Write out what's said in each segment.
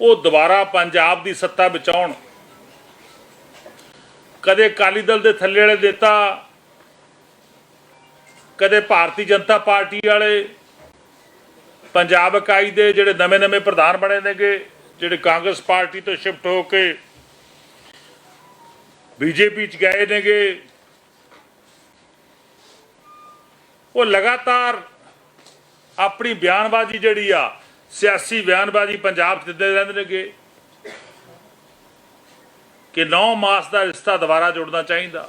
ਉਹ ਦੁਬਾਰਾ ਪੰਜਾਬ ਦੀ ਸੱਤਾ ਬਚਾਉਣ ਕਦੇ ਅਕਾਲੀ ਦਲ ਦੇ ਥੱਲੇ ਵਾਲੇ ਦਿੱਤਾ ਕਦੇ ਭਾਰਤੀ ਜਨਤਾ ਪਾਰਟੀ ਵਾਲੇ, ਪੰਜਾਬ ਇਕਾਈ ਦੇ ਜਿਹੜੇ ਨਵੇਂ-ਨਵੇਂ ਪ੍ਰਧਾਨ ਬਣੇ ਨੇਗੇ, ਜਿਹੜੇ ਕਾਂਗਰਸ ਪਾਰਟੀ ਤੋਂ ਸ਼ਿਫਟ ਹੋ ਕੇ ਬੀਜੇਪੀ ਚ ਗਏ ਨੇਗੇ, ਉਹ ਲਗਾਤਾਰ ਆਪਣੀ ਬਿਆਨਬਾਜ਼ੀ ਜਿਹੜੀ ਆ ਸਿਆਸੀ ਬਿਆਨਬਾਜ਼ੀ ਪੰਜਾਬ 'ਚ ਦਿੰਦੇ ਰਹਿੰਦੇ ਨੇਗੇ, ਕਿ 9 ਮਾਸ ਦਾ ਰਿਸ਼ਤਾ ਦੁਬਾਰਾ ਜੋੜਨਾ ਚਾਹੀਦਾ,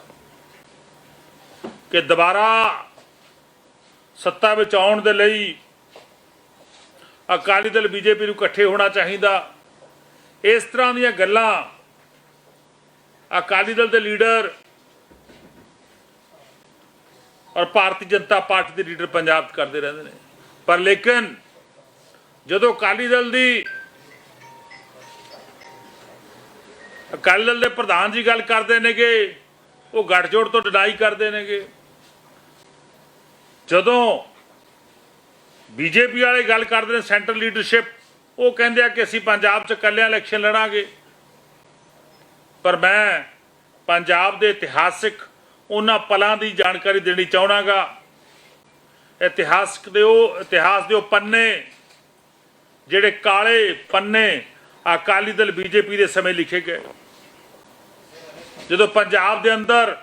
ਕਿ ਦੁਬਾਰਾ ਸੱਤਾ ਵਿੱਚ ਆਉਣ ਦੇ ਲਈ ਅਕਾਲੀ ਦਲ ਬੀਜੇਪੀ ਨੂੰ ਇਕੱਠੇ ਹੋਣਾ ਚਾਹੀਦਾ। ਇਸ ਤਰ੍ਹਾਂ ਦੀਆਂ ਗੱਲਾਂ ਅਕਾਲੀ ਦਲ ਦੇ ਲੀਡਰ ਔਰ ਭਾਰਤੀ ਜਨਤਾ ਪਾਰਟੀ ਦੇ ਲੀਡਰ ਪੰਜਾਬ 'ਚ ਕਰਦੇ ਰਹਿੰਦੇ ਨੇ। ਪਰ ਲੇਕਿਨ ਜਦੋਂ ਅਕਾਲੀ ਦਲ ਦੀ ਅਕਾਲੀ ਦਲ ਦੇ ਪ੍ਰਧਾਨ ਜੀ ਗੱਲ ਕਰਦੇ ਨੇਗੇ, ਉਹ ਗੱਠਜੋੜ ਤੋਂ ਡਿਨਾਈ ਕਰਦੇ ਨੇਗੇ। ਜਦੋਂ ਬੀਜੇਪੀ ਵਾਲੇ ਗੱਲ ਕਰਦੇ ਨੇ ਸੈਂਟਰਲ ਲੀਡਰਸ਼ਿਪ, ਉਹ ਕਹਿੰਦੇ ਆ ਕਿ ਅਸੀਂ ਪੰਜਾਬ 'ਚ ਇਕੱਲਿਆਂ ਇਲੈਕਸ਼ਨ ਲੜਾਂਗੇ। ਪਰ ਮੈਂ ਪੰਜਾਬ ਦੇ ਇਤਿਹਾਸਿਕ ਉਹਨਾਂ ਪਲਾਂ ਦੀ ਜਾਣਕਾਰੀ ਦੇਣੀ ਚਾਹਣਾਗਾ ਇਤਿਹਾਸਕ ਦੇ ਉਹ ਇਤਿਹਾਸ ਦੇ ਉਹ ਪੰਨੇ। ਜਿਹੜੇ ਕਾਲੇ ਪੰਨੇ ਅਕਾਲੀ ਦਲ ਬੀਜੇਪੀ ਦੇ ਸਮੇਂ ਲਿਖੇ ਗਏ। ਜਦੋਂ ਪੰਜਾਬ ਦੇ ਅੰਦਰ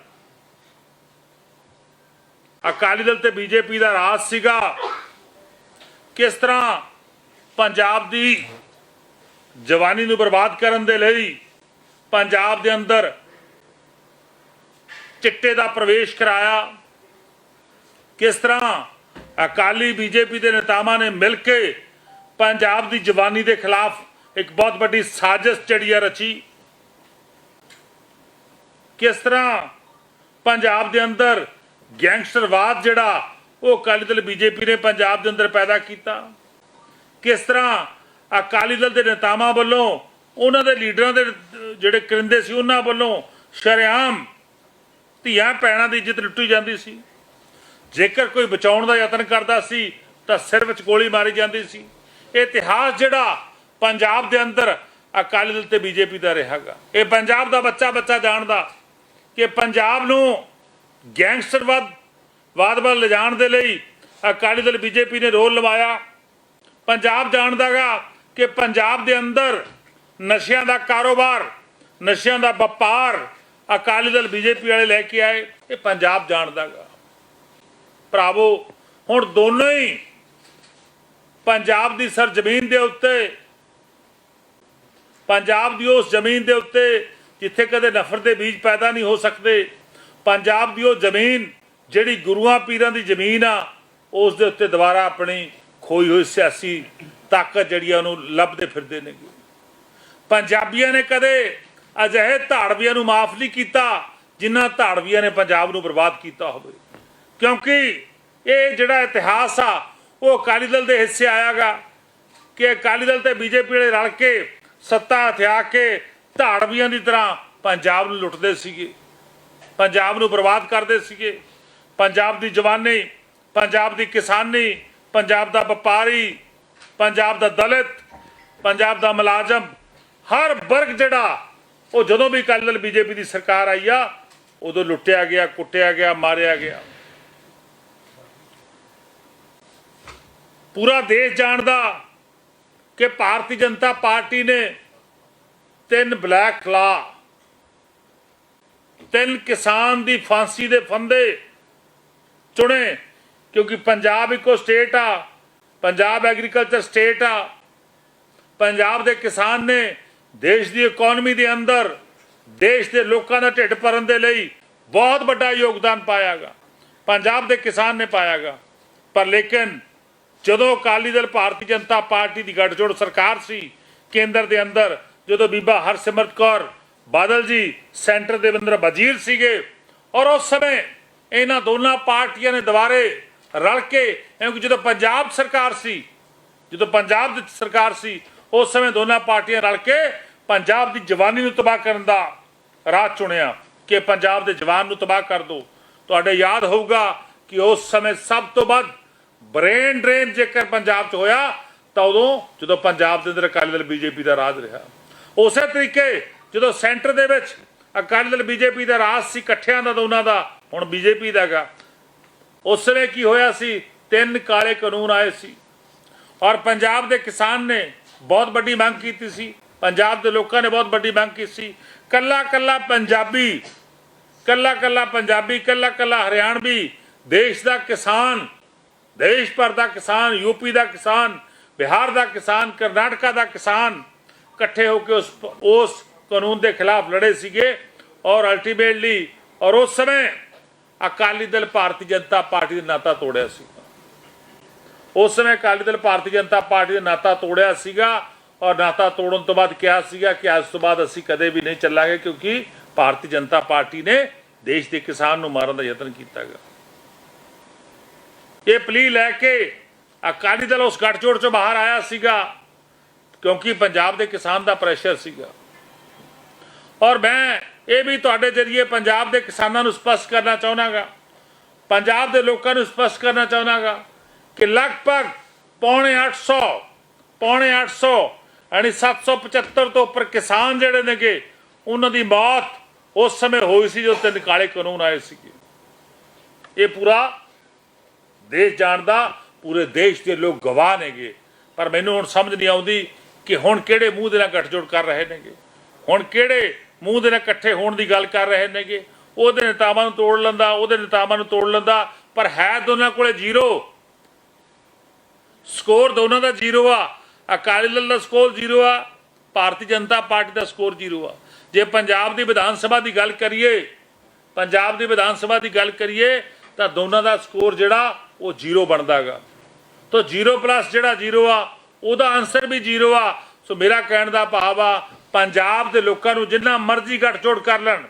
ਅਕਾਲੀ ਦਲ ਤੇ ਬੀਜੇਪੀ ਦਾ ਰਾਜ ਸੀਗਾ, ਕਿਸ ਤਰ੍ਹਾਂ ਪੰਜਾਬ ਦੀ ਜਵਾਨੀ ਨੂੰ ਬਰਬਾਦ ਕਰਨ ਦੇ ਲਈ ਪੰਜਾਬ ਦੇ ਅੰਦਰ ਚਿੱਟੇ ਦਾ ਪ੍ਰਵੇਸ਼ ਕਰਾਇਆ, ਕਿਸ ਤਰ੍ਹਾਂ ਅਕਾਲੀ ਬੀਜੇਪੀ ਦੇ ਨੇਤਾਵਾਂ ਨੇ ਮਿਲ ਕੇ ਪੰਜਾਬ ਦੀ ਜਵਾਨੀ ਦੇ ਖਿਲਾਫ ਇੱਕ ਬਹੁਤ ਵੱਡੀ ਸਾਜ਼ਿਸ਼ ਚੜੀਆ ਰਚੀ। ਕਿਸ ਤਰ੍ਹਾਂ ਪੰਜਾਬ ਦੇ ਅੰਦਰ ਗੈਂਗਸਟਰਵਾਦ ਜਿਹੜਾ ਉਹ ਅਕਾਲੀ ਦਲ, ਬੀਜੇਪੀ ਨੇ ਪੰਜਾਬ ਦੇ ਅੰਦਰ ਪੈਦਾ ਕੀਤਾ। ਕਿਸ ਤਰ੍ਹਾਂ ਅਕਾਲੀ ਦਲ ਦੇ ਨੇਤਾਵਾਂ ਵੱਲੋਂ ਉਹਨਾਂ ਦੇ ਲੀਡਰਾਂ ਦੇ ਜਿਹੜੇ ਕਰਿੰਦੇ ਸੀ, ਉਹਨਾਂ ਵੱਲੋਂ ਸ਼ਰੇਆਮ ਧੀਆਂ ਪੈਣਾ ਦੀ ਇੱਜ਼ਤ ਲੁੱਟੀ ਜਾਂਦੀ ਸੀ। ਜੇਕਰ ਕੋਈ ਬਚਾਉਣ ਦਾ ਯਤਨ ਕਰਦਾ ਸੀ, ਤਾਂ ਸਿਰ ਵਿੱਚ ਗੋਲੀ ਮਾਰੀ ਜਾਂਦੀ ਸੀ। ਇਹ ਇਤਿਹਾਸ ਜਿਹੜਾ ਪੰਜਾਬ ਦੇ ਅੰਦਰ ਅਕਾਲੀ ਦਲ ਤੇ ਬੀਜੇਪੀ ਦਾ ਰਿਹਾਗਾ। ਇਹ ਪੰਜਾਬ ਦਾ ਬੱਚਾ ਬੱਚਾ ਜਾਣਦਾ ਕਿ ਪੰਜਾਬ ਨੂੰ ਗੈਂਗਸਟਰਵਾਦ, ਵਾਦ ਵੱਲ ਲਿਜਾਣ ਦੇ ਲਈ ਅਕਾਲੀ ਦਲ ਬੀਜੇਪੀ ਨੇ ਰੋਲ ਨਿਭਾਇਆ। ਪੰਜਾਬ ਜਾਣਦਾਗਾ ਕਿ ਪੰਜਾਬ ਦੇ ਅੰਦਰ ਨਸ਼ਿਆਂ ਦਾ ਕਾਰੋਬਾਰ, ਨਸ਼ਿਆਂ ਦਾ ਵਪਾਰ ਅਕਾਲੀ ਦਲ ਬੀਜੇਪੀ ਵਾਲੇ ਲੈ ਕੇ ਆਏ। ਇਹ ਪੰਜਾਬ ਜਾਣਦਾਗਾ। ਭਰਾਵੋ, ਹੁਣ ਦੋਨੋਂ ਹੀ ਪੰਜਾਬ ਦੀ ਸਰਜ਼ਮੀਨ ਦੇ ਉੱਤੇ, ਪੰਜਾਬ ਦੀ ਉਸ ਜ਼ਮੀਨ ਦੇ ਉੱਤੇ ਜਿੱਥੇ ਕਦੇ ਨਫ਼ਰਤ ਦੇ ਬੀਜ ਪੈਦਾ ਨਹੀਂ ਹੋ ਸਕਦੇ, ਪੰਜਾਬ ਦੀ ਉਹ ਜ਼ਮੀਨ ਜਿਹੜੀ ਗੁਰੂਆਂ ਪੀਰਾਂ ਦੀ ਜ਼ਮੀਨ ਆ, ਉਸ ਦੇ ਉੱਤੇ ਦੁਬਾਰਾ ਆਪਣੀ ਖੋਈ ਹੋਈ ਸਿਆਸੀ ਤਾਕਤ ਜਿਹੜੀ ਆ ਉਹਨੂੰ ਲੱਭਦੇ ਫਿਰਦੇ ਨੇ। ਪੰਜਾਬੀਆਂ ਨੇ ਕਦੇ ਅਜਿਹੇ ਧਾੜਵੀਆਂ ਨੂੰ ਮਾਫ ਨਹੀਂ ਕੀਤਾ ਜਿਨ੍ਹਾਂ ਧਾੜਵੀਆਂ ਨੇ ਪੰਜਾਬ ਨੂੰ ਬਰਬਾਦ ਕੀਤਾ ਹੋਵੇ। ਕਿਉਂਕਿ ਇਹ ਜਿਹੜਾ ਇਤਿਹਾਸ ਆ ਉਹ ਅਕਾਲੀ ਦਲ ਦੇ ਹਿੱਸੇ ਆਇਆਗਾ ਕਿ ਅਕਾਲੀ ਦਲ ਤੇ ਬੀਜੇਪੀ ਵਾਲੇ ਰਲ ਕੇ ਸੱਤਾ ਹਥਿਆ ਕੇ ਧਾੜਵੀਆਂ ਦੀ ਤਰ੍ਹਾਂ ਪੰਜਾਬ ਨੂੰ ਲੁੱਟਦੇ ਸੀਗੇ। ਪੰਜਾਬ ਨੂੰ ਬਰਬਾਦ ਕਰਦੇ ਸੀਗੇ। ਪੰਜਾਬ ਦੀ ਜਵਾਨੀ, ਪੰਜਾਬ ਦੀ ਕਿਸਾਨੀ, ਪੰਜਾਬ ਦਾ ਵਪਾਰੀ, ਪੰਜਾਬ ਦਾ ਦਲਿਤ, ਪੰਜਾਬ ਦਾ ਮੁਲਾਜ਼ਮ, ਹਰ ਵਰਗ ਜਿਹੜਾ ਉਹ ਜਦੋਂ ਵੀ ਅਕਾਲੀ ਦਲ ਬੀਜੇਪੀ ਦੀ ਸਰਕਾਰ ਆਈ ਆ, ਉਦੋਂ ਲੁੱਟਿਆ ਗਿਆ, ਕੁੱਟਿਆ ਗਿਆ, ਮਾਰਿਆ ਗਿਆ। ਪੂਰਾ ਦੇਸ਼ ਜਾਣਦਾ ਕਿ ਭਾਰਤੀ ਜਨਤਾ ਪਾਰਟੀ ਨੇ ਤਿੰਨ ਬਲੈਕ ਲਾ ਤਿੰਨ ਕਿਸਾਨ ਦੀ ਫਾਂਸੀ ਦੇ ਫੰਦੇ ਚੁਣੇ, ਕਿਉਂਕਿ ਪੰਜਾਬ ਇੱਕੋ ਸਟੇਟ ਆ, ਪੰਜਾਬ ਐਗਰੀਕਲਚਰ ਸਟੇਟ ਆ, ਪੰਜਾਬ ਦੇ ਕਿਸਾਨ ਨੇ ਦੇਸ਼ ਦੀ ਇਕਨੋਮੀ ਦੇ ਅੰਦਰ ਦੇਸ਼ ਦੇ ਲੋਕਾਂ ਦਾ ਢਿੱਡ ਭਰਨ ਦੇ ਲਈ ਬਹੁਤ ਵੱਡਾ ਯੋਗਦਾਨ ਪਾਇਆਗਾ, ਪੰਜਾਬ ਦੇ ਕਿਸਾਨ ਨੇ ਪਾਇਆਗਾ, ਪਰ ਲੇਕਿਨ ਜਦੋਂ ਅਕਾਲੀ ਦਲ ਭਾਰਤੀ ਜਨਤਾ ਪਾਰਟੀ ਦੀ ਗੱਠਜੋੜ ਸਰਕਾਰ ਸੀ, ਕੇਂਦਰ ਦੇ ਅੰਦਰ, ਜਦੋਂ ਬੀਬਾ ਹਰਸਿਮਰਤ ਕੌਰ ਬਾਦਲ ਜੀ ਸੈਂਟਰ ਦੇ ਅੰਦਰ ਵਜ਼ੀਰ ਸੀਗੇ, ਔਰ ਉਸ ਸਮੇਂ ਇਹਨਾਂ ਦੋਨਾਂ ਪਾਰਟੀਆਂ ਨੇ ਦੁਬਾਰੇ ਰਲ ਕੇ ਕਿਉਂਕਿ ਜਦੋਂ ਪੰਜਾਬ ਸਰਕਾਰ ਸੀ, ਜਦੋਂ ਪੰਜਾਬ ਦੀ ਸਰਕਾਰ ਸੀ, ਉਸ ਸਮੇਂ ਦੋਨਾਂ ਪਾਰਟੀਆਂ ਰਲ ਕੇ ਪੰਜਾਬ ਦੀ ਜਵਾਨੀ ਨੂੰ ਤਬਾਹ ਕਰਨ ਦਾ ਰਾਹ ਚੁਣਿਆ ਕਿ ਪੰਜਾਬ ਦੇ ਜਵਾਨ ਨੂੰ ਤਬਾਹ ਕਰ ਦੋ। ਤੁਹਾਡੇ ਯਾਦ ਹੋਊਗਾ ਕਿ ਉਸ ਸਮੇਂ ਸਭ ਤੋਂ ਵੱਧ ਬ੍ਰੇਨ ਡਰੇਨ ਜੇਕਰ ਪੰਜਾਬ 'ਚ ਹੋਇਆ, ਤਾਂ ਉਦੋਂ ਜਦੋਂ ਪੰਜਾਬ ਦੇ ਅੰਦਰ ਅਕਾਲੀ ਦਲ ਬੀਜੇਪੀ ਦਾ ਰਾਜ ਰਿਹਾ। ਉਸੇ ਤਰੀਕੇ ਜਦੋਂ ਸੈਂਟਰ ਦੇ ਵਿੱਚ ਅਕਾਲੀ ਦਲ ਬੀਜੇਪੀ ਦਾ ਰਾਜ ਸੀ, ਇਕੱਠਿਆਂ ਦਾ ਦੋਨਾਂ ਦਾ, ਹੁਣ ਬੀਜੇਪੀ ਦਾਗਾ ਉਸ ਵੇਲੇ ਕੀ ਹੋਇਆ ਸੀ, ਤਿੰਨ ਕਾਲੇ ਕਾਨੂੰਨ ਆਏ ਸੀ। ਔਰ ਪੰਜਾਬ ਦੇ ਕਿਸਾਨ ਨੇ ਬਹੁਤ ਵੱਡੀ ਮੰਗ ਕੀਤੀ ਸੀ। ਪੰਜਾਬ ਦੇ ਲੋਕਾਂ ਨੇ ਬਹੁਤ ਵੱਡੀ ਮੰਗ ਕੀਤੀ ਸੀ। ਕੱਲਾ ਕੱਲਾ ਪੰਜਾਬੀ, ਕੱਲਾ ਕੱਲਾ ਪੰਜਾਬੀ, ਕੱਲਾ ਕੱਲਾ ਹਰਿਆਣਵੀ ਦੇਸ਼ ਦਾ ਕਿਸਾਨ ਦੇਸ਼ ਭਰ ਦਾ ਕਿਸਾਨ ਯੂਪੀ ਦਾ ਕਿਸਾਨ, ਬਿਹਾਰ ਦਾ ਕਿਸਾਨ, ਕਰਨਾਟਕਾ ਦਾ ਕਿਸਾਨ ਇਕੱਠੇ ਹੋ ਕੇ ਉਸ ਉਸ ਕਾਨੂੰਨ ਦੇ ਖਿਲਾਫ ਲੜੇ ਸੀਗੇ ਔਰ ਅਲਟੀਮੇਟਲੀ ਔਰ ਉਸ ਸਮੇਂ ਅਕਾਲੀ ਦਲ ਭਾਰਤੀ ਜਨਤਾ ਪਾਰਟੀ ਦਾ ਨਾਤਾ ਤੋੜਿਆ ਸੀ। ਉਸ ਸਮੇਂ ਅਕਾਲੀ ਦਲ ਭਾਰਤੀ ਜਨਤਾ ਪਾਰਟੀ ਦਾ ਨਾਤਾ ਤੋੜਿਆ ਸੀਗਾ ਔਰ ਨਾਤਾ ਤੋੜਨ ਤੋਂ ਬਾਅਦ ਕਿਹਾ ਸੀਗਾ ਕਿ ਅੱਜ ਤੋਂ ਬਾਅਦ ਅਸੀਂ ਕਦੇ ਵੀ ਨਹੀਂ ਚੱਲਾਂਗੇ ਕਿਉਂਕਿ ਭਾਰਤੀ ਜਨਤਾ ਪਾਰਟੀ ਨੇ ਦੇਸ਼ ਦੇ ਕਿਸਾਨ ਨੂੰ ਮਾਰਨ ਦਾ ਯਤਨ ਕੀਤਾ ਗਿਆ ਇਹ ਪਲੀ ਲੈ ਕੇ ਅਕਾਲੀ ਦਲ ਉਸ ਗੱਠਜੋੜ ਚੋਂ ਬਾਹਰ ਆਇਆ ਸੀਗਾ, ਕਿਉਂਕਿ ਪੰਜਾਬ ਦੇ ਕਿਸਾਨ ਦਾ ਪ੍ਰੈਸ਼ਰ ਸੀਗਾ। ਔਰ ਮੈਂ ਇਹ ਵੀ ਤੁਹਾਡੇ ਜਰੀਏ ਪੰਜਾਬ ਦੇ ਕਿਸਾਨਾਂ ਨੂੰ ਸਪਸ਼ਟ ਕਰਨਾ ਚਾਹੁੰਦਾਗਾ ਪੰਜਾਬ ਦੇ ਲੋਕਾਂ ਨੂੰ ਸਪਸ਼ਟ ਕਰਨਾ ਚਾਹੁੰਦਾਗਾ ਕਿ ਲਗਭਗ ਪੌਣੇ 800 ਪੌਣੇ 800 ਯਾਨੀ 775 ਤੋਂ ਉੱਪਰ ਕਿਸਾਨ ਜਿਹੜੇ ਨੇਗੇ, ਉਹਨਾਂ ਦੀ ਮੌਤ ਉਸ ਸਮੇਂ ਹੋਈ ਸੀ ਜਦੋਂ ਤਿੰਨ ਕਾਲੇ ਕਾਨੂੰਨ ਆਏ ਸੀਗੇ। ਇਹ ਪੂਰਾ ਦੇਸ਼ ਜਾਣਦਾ, ਪੂਰੇ ਦੇਸ਼ ਦੇ ਲੋਕ ਗਵਾਹ ਨੇਗੇ। ਪਰ ਮੈਨੂੰ ਹੁਣ ਸਮਝ ਨਹੀਂ ਆਉਂਦੀ ਕਿ ਹੁਣ ਕਿਹੜੇ ਮੂੰਹ ਦੇ ਨਾਲ ਗੱਠਜੋੜ ਕਰ ਰਹੇ ਨੇਗੇ। ਹੁਣ ਕਿਹੜੇ ਮੂੰਹ ਦੇ ਨਾਲ ਇਕੱਠੇ ਹੋਣ ਦੀ ਗੱਲ ਕਰ ਰਹੇ ਨੇਗੇ। ਉਹਦੇ ਨੇਤਾਵਾਂ ਨੂੰ ਤੋੜ ਲੈਂਦਾ, ਉਹਦੇ ਨੇਤਾਵਾਂ ਨੂੰ ਤੋੜ ਲੈਂਦਾ, ਪਰ ਹੈ ਦੋਨਾਂ ਕੋਲੇ ਜ਼ੀਰੋ। ਸਕੋਰ ਦੋਨਾਂ ਦਾ ਜ਼ੀਰੋ ਆ। ਅਕਾਲੀ ਦਲ ਦਾ ਸਕੋਰ ਜ਼ੀਰੋ ਆ। ਭਾਰਤੀ ਜਨਤਾ ਪਾਰਟੀ ਦਾ ਸਕੋਰ ਜ਼ੀਰੋ ਆ। ਜੇ ਪੰਜਾਬ ਦੀ ਵਿਧਾਨ ਸਭਾ ਦੀ ਗੱਲ ਕਰੀਏ, ਪੰਜਾਬ ਦੀ ਵਿਧਾਨ ਸਭਾ ਦੀ ਗੱਲ ਕਰੀਏ, ਤਾਂ ਦੋਨਾਂ ਦਾ ਸਕੋਰ ਜਿਹੜਾ ਉਹ ਜ਼ੀਰੋ ਬਣਦਾਗਾ। ਤਾਂ ਜ਼ੀਰੋ ਪਲੱਸ ਜਿਹੜਾ ਜ਼ੀਰੋ ਆ, ਉਹਦਾ ਆਨਸਰ ਵੀ ਜ਼ੀਰੋ ਆ। ਸੋ ਮੇਰਾ ਕਹਿਣ ਦਾ ਭਾਵ ਆ, ਪੰਜਾਬ ਦੇ ਲੋਕਾਂ ਨੂੰ ਜਿੰਨਾ ਮਰਜ਼ੀ ਗੱਠਜੋੜ ਕਰ ਲੈਣ,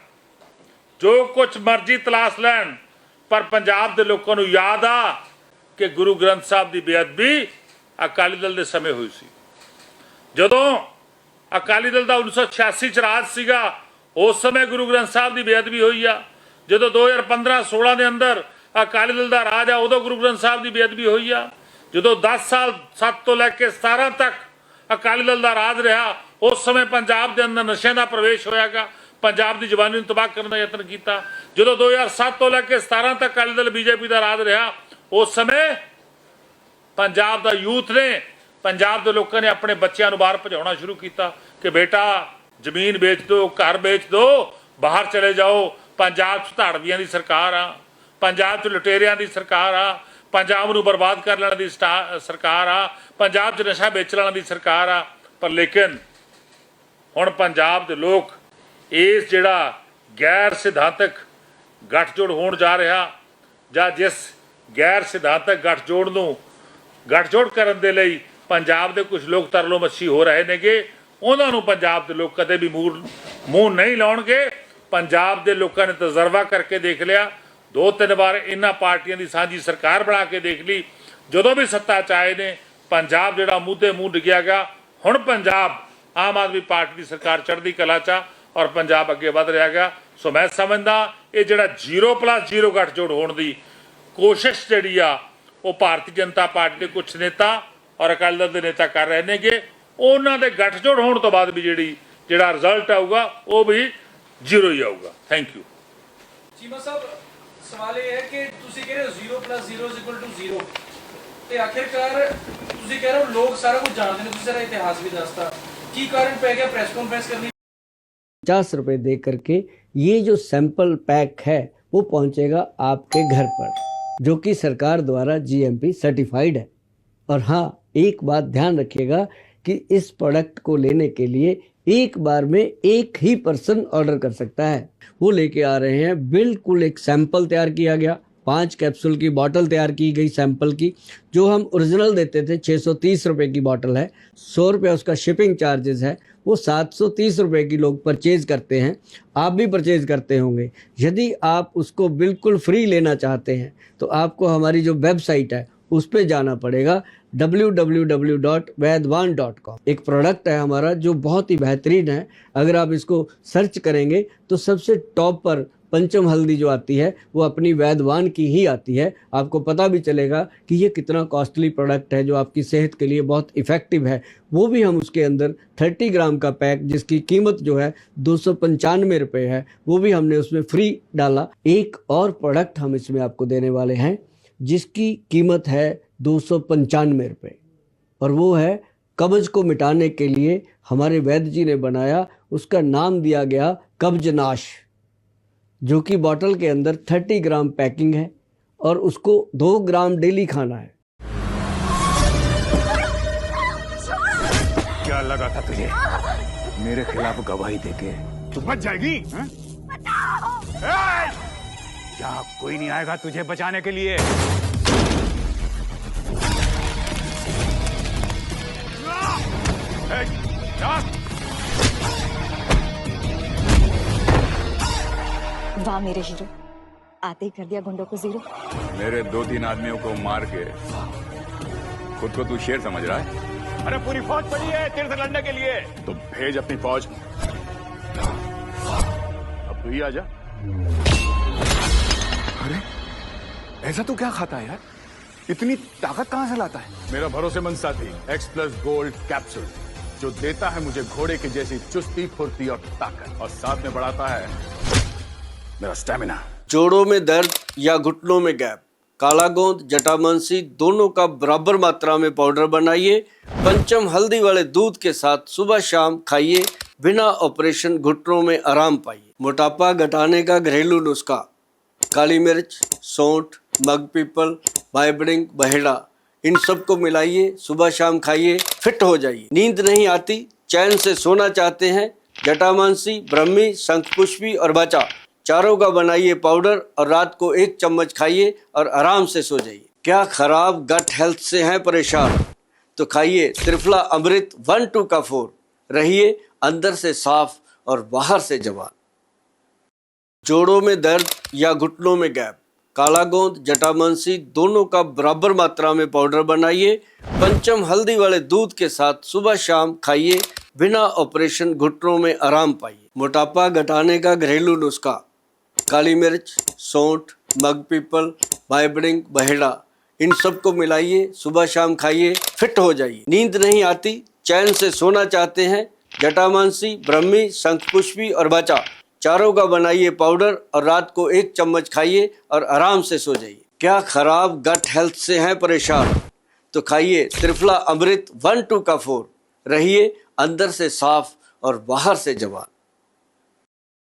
ਜੋ ਕੁਝ ਮਰਜ਼ੀ ਤਲਾਸ਼ ਲੈਣ, ਪਰ ਪੰਜਾਬ ਦੇ ਲੋਕਾਂ ਨੂੰ ਯਾਦ ਆ ਕਿ ਗੁਰੂ ਗ੍ਰੰਥ ਸਾਹਿਬ ਦੀ ਬੇਅਦਬੀ ਅਕਾਲੀ ਦਲ ਦੇ ਸਮੇਂ ਹੋਈ ਸੀ। ਜਦੋਂ ਅਕਾਲੀ ਦਲ ਦਾ 1986 ਚ ਰਾਜ ਸੀਗਾ, ਉਸ ਸਮੇਂ ਗੁਰੂ ਗ੍ਰੰਥ ਸਾਹਿਬ ਦੀ ਬੇਅਦਬੀ ਹੋਈ ਆ। ਜਦੋਂ 2015 16 ਦੇ ਅੰਦਰ ਅਕਾਲੀ ਦਲ ਦਾ ਰਾਜ ਆ, ਉਦੋਂ ਗੁਰੂ ਗ੍ਰੰਥ ਸਾਹਿਬ ਦੀ ਬੇਅਦਬੀ ਹੋਈ ਆ। ਜਦੋਂ 10 ਸਾਲ 7 ਤੋਂ ਲੈ ਕੇ 17 ਤੱਕ ਅਕਾਲੀ ਦਲ ਦਾ ਰਾਜ ਰਿਹਾ, ਉਸ ਸਮੇਂ ਪੰਜਾਬ ਦੇ ਅੰਦਰ ਨਸ਼ਿਆਂ ਦਾ ਪ੍ਰਵੇਸ਼ ਹੋਇਆਗਾ। ਪੰਜਾਬ ਦੀ ਜਵਾਨੀ ਨੂੰ ਤਬਾਹ ਕਰਨ ਦਾ ਯਤਨ ਕੀਤਾ। ਜਦੋਂ 2007 ਤੋਂ ਲੈ ਕੇ 17 ਤੱਕ ਅਕਾਲੀ ਦਲ ਬੀਜੇਪੀ ਦਾ ਰਾਜ ਰਿਹਾ, ਉਸ ਸਮੇਂ ਪੰਜਾਬ ਦਾ ਯੂਥ ਨੇ, ਪੰਜਾਬ ਦੇ ਲੋਕਾਂ ਨੇ ਆਪਣੇ ਬੱਚਿਆਂ ਨੂੰ ਬਾਹਰ ਭਜਾਉਣਾ ਸ਼ੁਰੂ ਕੀਤਾ ਕਿ ਬੇਟਾ, ਜ਼ਮੀਨ ਵੇਚ ਦਿਓ ਘਰ ਵੇਚ ਦਿਓ ਬਾਹਰ ਚਲੇ ਜਾਓ, ਪੰਜਾਬ 'ਚ ਧਾੜਵੀਆਂ ਦੀ ਸਰਕਾਰ ਆ। ਪੰਜਾਬ 'ਚ ਲੁਟੇਰਿਆਂ ਦੀ ਸਰਕਾਰ ਆ, ਪੰਜਾਬ ਨੂੰ ਬਰਬਾਦ ਕਰ ਲੈਣ ਦੀ ਸਟਾ- ਸਰਕਾਰ ਆ, ਪੰਜਾਬ 'ਚ ਨਸ਼ਾ ਵੇਚ ਲੈਣ ਦੀ ਸਰਕਾਰ ਆ, ਪਰ ਲੇਕਿਨ ਹੁਣ ਪੰਜਾਬ ਦੇ ਲੋਕ ਇਸ ਜਿਹੜਾ ਗੈਰ ਸਿਧਾਂਤਕ ਗੱਠਜੋੜ ਹੋਣ ਜਾ ਰਿਹਾ ਜਾਂ ਜਿਸ ਗੈਰ ਸਿਧਾਂਤਕ ਗੱਠਜੋੜ ਨੂੰ ਗੱਠਜੋੜ ਕਰਨ ਦੇ ਲਈ ਪੰਜਾਬ ਦੇ ਕੁਝ ਲੋਕ ਤਰਲੋ ਮੱਛੀ ਹੋ ਰਹੇ ਨੇਗੇ, ਉਹਨਾਂ ਨੂੰ ਪੰਜਾਬ ਦੇ ਲੋਕ ਕਦੇ ਵੀ ਮੂੰਹ ਮੂੰਹ ਨਹੀਂ ਲਾਉਣਗੇ। ਪੰਜਾਬ ਦੇ ਲੋਕਾਂ ਨੇ ਤਜਰਬਾ ਕਰਕੇ ਦੇਖ ਲਿਆ। ਦੋ ਤਿੰਨ ਵਾਰ ਇਹਨਾਂ ਪਾਰਟੀਆਂ ਦੀ ਸਾਂਝੀ ਸਰਕਾਰ ਬਣਾ ਕੇ ਦੇਖ ਲਈ। ਜਦੋਂ ਵੀ ਸੱਤਾ ਚ ਆਏ ਨੇ, ਪੰਜਾਬ ਜਿਹੜਾ ਮੂੰਹ ਮੂੰਹ ਡਿੱਗਿਆ ਗਿਆ, ਹੁਣ ਪੰਜਾਬ ਆਮ ਆਦਮੀ ਪਾਰਟੀ ਦੀ ਸਰਕਾਰ ਚੜ੍ਹਦੀ ਕਲਾ ਚ ਆ ਔਰ ਪੰਜਾਬ ਅੱਗੇ ਵਧ ਰਿਹਾ ਗਿਆ ਸੋ ਮੈਂ ਸਮਝਦਾ, ਇਹ ਜਿਹੜਾ 0 ਪਲੱਸ 0 ਗੱਠਜੋੜ ਹੋਣ ਦੀ ਕੋਸ਼ਿਸ਼ ਜਿਹੜੀ ਆ, ਉਹ ਭਾਰਤੀ ਜਨਤਾ ਪਾਰਟੀ ਦੇ ਕੁਝ ਨੇਤਾ ਔਰ ਅਕਾਲੀ ਦਲ ਦੇ ਨੇਤਾ ਕਰ ਰਹੇ ਨੇਗੇ। ਉਹਨਾਂ ਦੇ ਗੱਠਜੋੜ ਹੋਣ ਤੋਂ ਬਾਅਦ ਵੀ ਜਿਹੜੀ, ਜਿਹੜਾ ਰਿਜ਼ਲਟ ਆਊਗਾ, ਉਹ ਵੀ ਜ਼ੀਰੋ ਹੀ ਆਊਗਾ। ਥੈਂਕ ਯੂ ਚੀਮਾ ਸਾਹਿਬ ਸਵਾਲ ਇਹ ਹੈ ਕਿ ਤੁਸੀਂ ਕਹਿ ਰਹੇ ਹੋ 0 0 0 ਤੇ ਆਖਿਰਕਾਰ ਤੁਸੀਂ ਕਹਿ ਰਹੇ ਹੋ ਲੋਕ ਸਾਰਾ ਕੁਝ ਜਾਣਦੇ ਨੇ ਤੁਸੀਂ ਸਾਰਾ ਇਤਿਹਾਸ ਵੀ ਦੱਸਤਾ ਕੀ ਕਾਰਨ ਪੈ ਗਿਆ ਪ੍ਰੈਸ ਕਾਨਫਰੰਸ ਕਰਨੀ पचास रुपए दे करके ये जो सैंपल पैक है वो पहुंचेगा आपके घर पर जो कि सरकार द्वारा जीएमपी सर्टिफाइड है और हाँ एक बात ध्यान रखिएगा कि इस प्रोडक्ट को लेने के लिए एक बार में एक ही पर्सन ऑर्डर कर सकता है। वो लेके आ रहे हैं। बिल्कुल एक सैंपल तैयार किया गया। पाँच कैप्सूल की बोतल तैयार की गई सैंपल की। जो हम ओरिजिनल देते थे छः सौ तीस रुपये की बोतल है। सौ रुपये उसका शिपिंग चार्जेस है। वो सात सौ तीस रुपये की लोग परचेज करते हैं। आप भी परचेज करते होंगे। यदि आप उसको बिल्कुल फ्री लेना चाहते हैं तो आपको हमारी जो वेबसाइट है उस पर जाना पड़ेगा www.वैदवान.com एक प्रोडक्ट है हमारा जो बहुत ही बेहतरीन है। अगर आप इसको सर्च करेंगे तो सबसे टॉप पर पंचम हल्दी जो आती है, वो अपनी वैदवान की ही आती है। आपको पता भी चलेगा कि ये कितना कॉस्टली प्रोडक्ट है, जो आपकी सेहत के लिए बहुत इफ़ेक्टिव है। वो भी हम उसके अंदर 30 ग्राम का पैक, जिसकी कीमत जो है दो सौ है, वो भी हमने उसमें फ्री डाला। एक और प्रोडक्ट हम इसमें आपको देने वाले हैं जिसकी कीमत है दो सौ पंचानवे रुपये और वो है कब्ज को मिटाने के लिए हमारे वैद्य जी ने बनाया उसका नाम दिया गया कब्जनाश जो कि बॉटल के अंदर 30 ग्राम पैकिंग है और उसको दो ग्राम डेली खाना है। क्या लगा था तुझे? मेरे खिलाफ गवाही देके। तू बच जाएगी हैं? यहाँ कोई नहीं आएगा तुझे बचाने के लिए? वाह मेरे हीरो। आते ही कर दिया गुंडों को ज़ीरो। मेरे दो तीन आदमियों को मार के खुद को तू शेर समझ रहा है? अरे पूरी फौज पड़ी है तेरे से लड़ने के लिए। तो भेज अपनी फौज। अब तू ही आ जा। अरे ऐसा तो क्या खाता है यार? इतनी ताकत कहाँ से लाता है? मेरा भरोसेमंद साथी एक्स प्लस गोल्ड कैप्सूल जो देता है मुझे घोड़े की जैसी चुस्ती फुर्ती और ताकत और साथ में बढ़ाता है मेरा स्टेमिना जोड़ों में दर्द या घुटनों में गैप। काला गोंद जटामांसी दोनों का बराबर मात्रा में पाउडर बनाइए। पंचम हल्दी वाले दूध के साथ सुबह शाम खाइए। बिना ऑपरेशन घुटनों में आराम पाइए। मोटापा घटाने का घरेलू नुस्खा। काली मिर्च, सौंठ, मग पीपल बाइबडिंग बहेड़ा, इन सबको मिलाइए, सुबह शाम खाइए, फिट हो जाइए। नींद नहीं आती, चैन से सोना चाहते हैं, जटामांसी, ब्रह्मी, शंखपुष्पी और बचा। चारों का बनाइए पाउडर और रात को एक चम्मच खाइए और आराम से सो जाइए। क्या खराब गट हेल्थ से हैं परेशान? तो खाइए त्रिफला अमृत वन टू का फोर। रहिए अंदर से साफ़ और बाहर से जवान। जोड़ों में दर्द या घुटनों में गैप। काला गोंद, जटामांसी दोनों का बराबर मात्रा में पाउडर बनाइए। पंचम हल्दी वाले दूध के साथ सुबह शाम खाइए। बिना ऑपरेशन घुटनों में आराम पाइए। मोटापा घटाने का घरेलू नुस्खा। काली मिर्च, सौंठ, मग पीपल बाइबडिंग बहेड़ा, इन सबको मिलाइए। सुबह शाम खाइए, फिट हो जाइए। नींद नहीं आती, चैन से सोना चाहते हैं। जटामांसी, ब्रह्मी, शंखपुष्पी और बचा। चारों का बनाइए पाउडर और रात को एक चम्मच खाइए और आराम से सो जाइए। क्या खराब गट हेल्थ से हैं परेशान? तो खाइए त्रिफला अमृत वन टू का फोर। रहिए अंदर से साफ़ और बाहर से जवान।